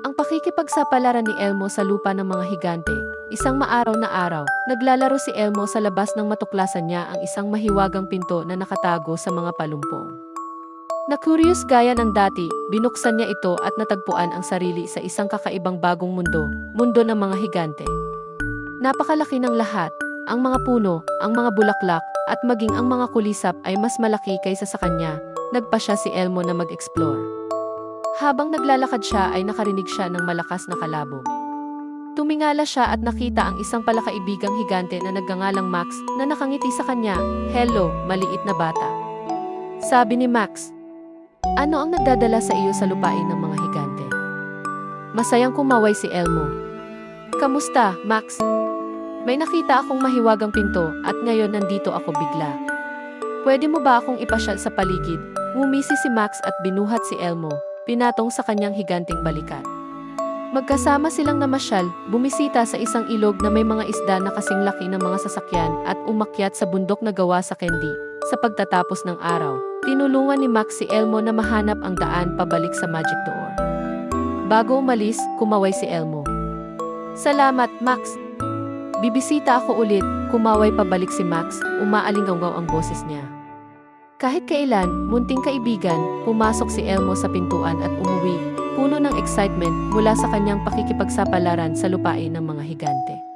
Ang pakikipagsapalaran ni Elmo sa lupa ng mga higante. Isang maaraw na araw, naglalaro si Elmo sa labas ng matuklasan niya ang isang mahiwagang pinto na nakatago sa mga palumpong. Na-curious gaya ng dati, binuksan niya ito at natagpuan ang sarili sa isang kakaibang bagong mundo, mundo ng mga higante. Napakalaki ng lahat, ang mga puno, ang mga bulaklak, at maging ang mga kulisap ay mas malaki kaysa sa kanya, nagpa siya si Elmo na mag-explore. Habang naglalakad siya ay nakarinig siya ng malakas na kalabog. Tumingala siya at nakita ang isang palakaibigang higante na nagngangalang Max na nakangiti sa kanya, Hello, maliit na bata. Sabi ni Max, Ano ang nagdadala sa iyo sa lupain ng mga higante? Masayang kumaway si Elmo. Kamusta, Max? May nakita akong mahiwagang pinto at ngayon nandito ako bigla. Pwede mo ba akong ipasyal sa paligid? Ngumisi si Max at binuhat si Elmo, pinatong sa kanyang higanting balikat. Magkasama silang namasyal, bumisita sa isang ilog na may mga isda na kasing laki ng mga sasakyan at umakyat sa bundok na gawa sa candy. Sa pagtatapos ng araw, tinulungan ni Max si Elmo na mahanap ang daan pabalik sa Magic Door. Bago umalis, kumaway si Elmo. Salamat, Max. Bibisita ako ulit, kumaway pabalik si Max, umaalinggaw ang boses niya. Kahit kailan, munting kaibigan, pumasok si Elmo sa pintuan at umuwi, puno ng excitement mula sa kanyang pakikipagsapalaran sa lupain ng mga higante.